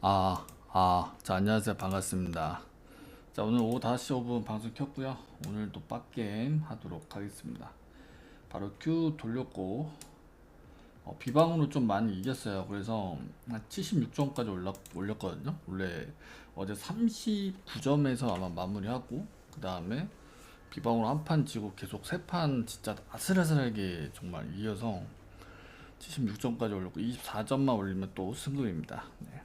아, 아, 자, 안녕하세요. 반갑습니다. 자, 오늘 오후 5시 5분 방송 켰고요. 오늘도 빡게임 하도록 하겠습니다. 바로 Q 돌렸고, 어, 비방으로 좀 많이 이겼어요. 그래서 한 76점까지 올라, 올렸거든요. 원래 어제 39점에서 아마 마무리하고, 그 다음에 비방으로 한 판 지고 계속 세 판 진짜 아슬아슬하게 정말 이겨서 76점까지 올렸고, 24점만 올리면 또 승급입니다. 네.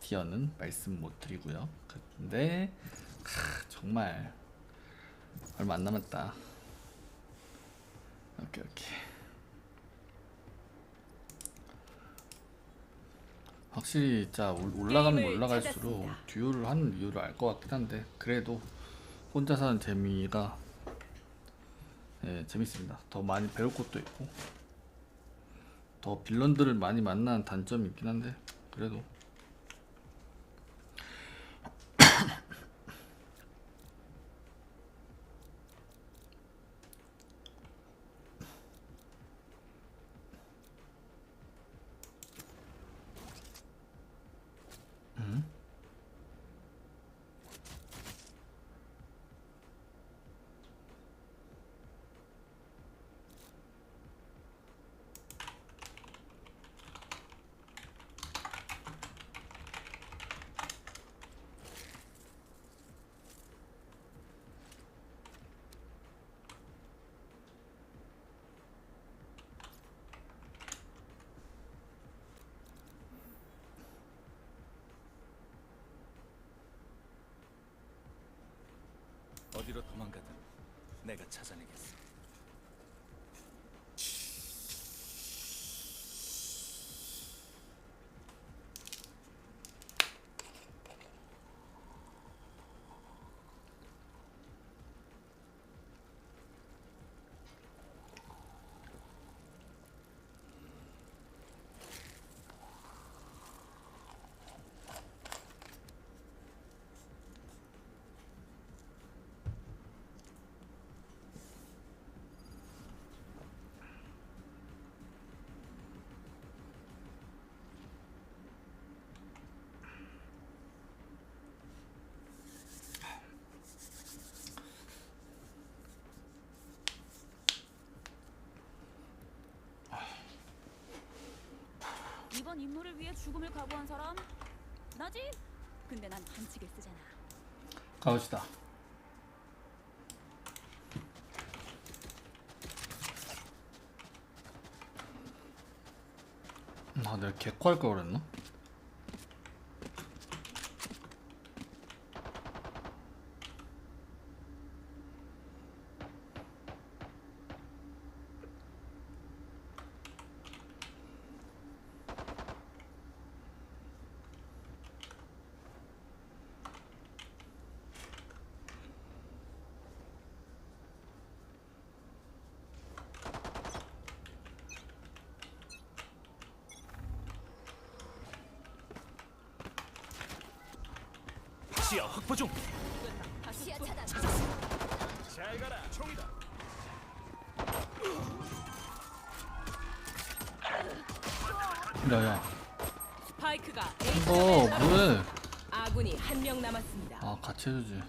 티어는 말씀 못 드리고요. 근데 크, 정말 얼마 안 남았다. 오케이 오케이. 확실히 진짜 올- 올라가면 올라갈수록. 듀오를 하는 이유를 알 것 같긴 한데 그래도 혼자 사는 재미가 예, 재밌습니다. 더 많이 배울 것도 있고 더 빌런들을 많이 만나는 단점이 있긴 한데 그래도 어디로 도망가든 내가 찾아내겠어. 이번 임무를 위해 죽음을 각오한 사람 나지? 근데 난 반칙을 쓰잖아. 가봅시다. 아, 내가 개코할 걸 그랬나? 시야 확보 중. 시야 차단. 잘 가라. 총이다. 야야, 스파이크가 이거 뭐해? 아군이 한 명 남았습니다. 아, 같이 해주지.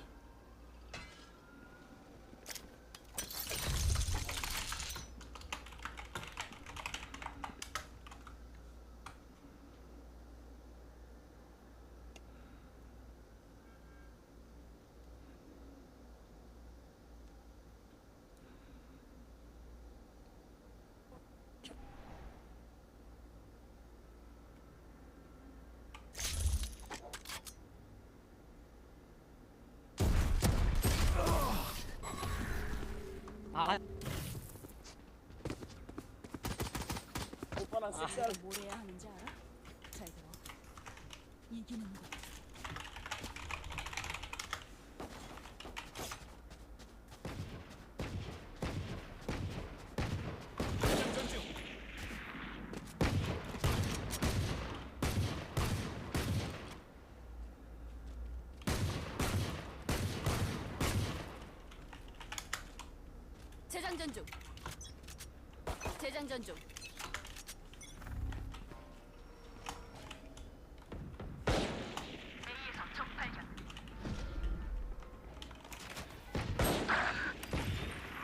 아, 뭘 해야 하는지 알아? 잘 들어. 이기는 거. 재장전 중. 재장전 중.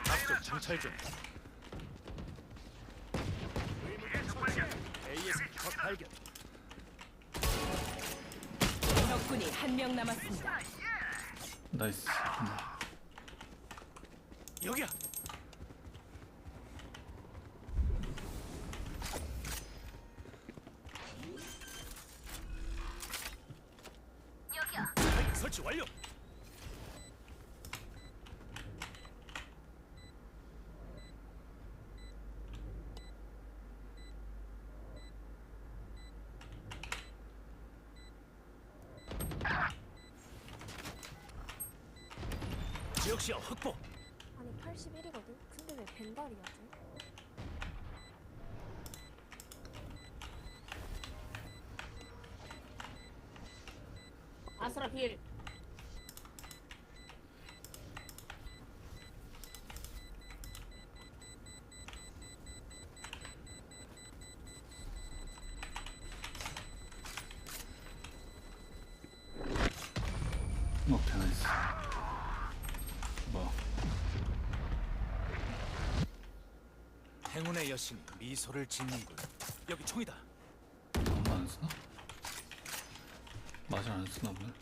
앞쪽 정찰 중. AS 적 발견. 적군이 한 명 남았습니다. 나이스. 여기야. 완료. 지역 시야 확보. 아니 81이거든? 근데 왜 벤달이야 쟤? 아스라 필. 오케이 나이스. 뭐 행운의 여신이 미소를 짓는군. 여기 총이다. 아무도 안 쓰나? 마샬 안 쓰나 보네.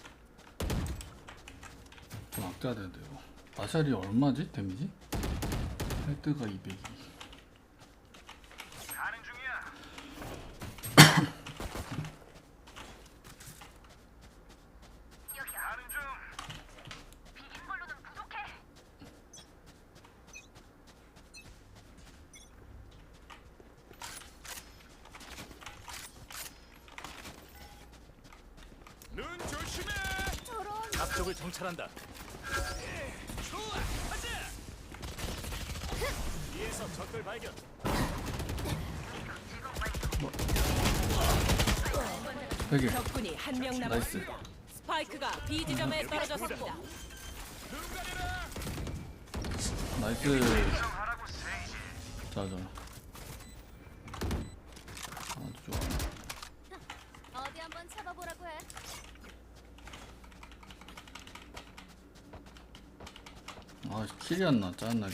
좀 아껴야 이거. 마샬이 얼마지 데미지? 헤드가 200이. 눈 조심해. 앞쪽을 정찰한다. 예, 좋아, 가자. 위에서 적들 발견. 되게 적군이 한 명 나이스. 남았습니다. 스파이크가 B 지점에 떨어졌습니다. 눈 가려라. 나이스. 자자. 아주 좋아. 어디 한번 잡아보라고 해. 아 킬이 안 나. 짜증나게.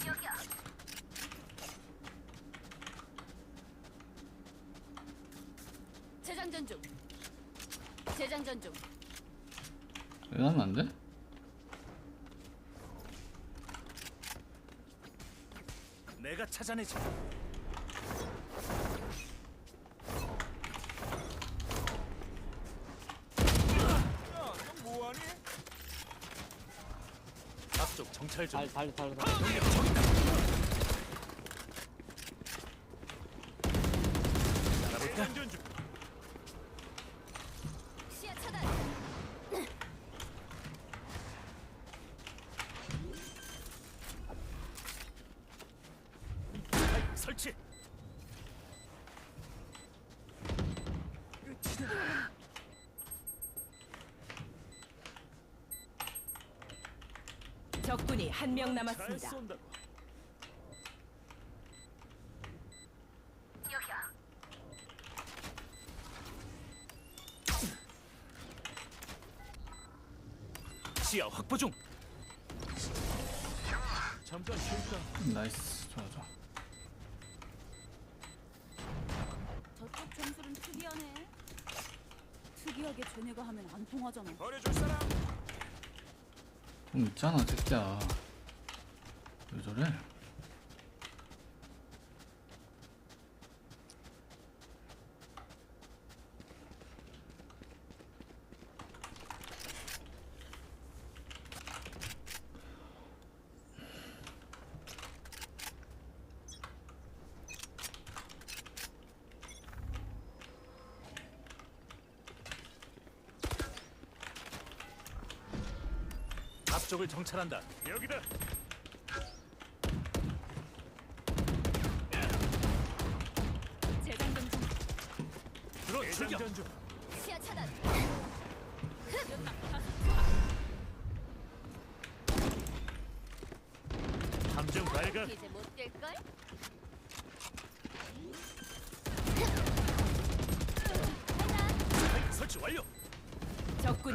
재장전 중. 재장전 중. 이거 하면 안 돼? 내가 찾아내지. 뭐하니? 달, 달. 경력 적이다. 알아볼까? 시야 차단. 설치. 적군이 한명잘 남았습니다. 시야 확보 중. 잠깐 쉴까? 나이스. 좋아 좋아. 저쪽 점술은 특이하네. 특이하게 쟤네가 하면 안 통하잖아. 버려줄 사람. 좀 있잖아 새끼야. 왜 저래? 앞쪽을 정찰한다. 여기다. 재장전 중. 들어 출격. 시야 차단. 함정 발각. 이제 못 뛸 걸? 설치 완료. 적군이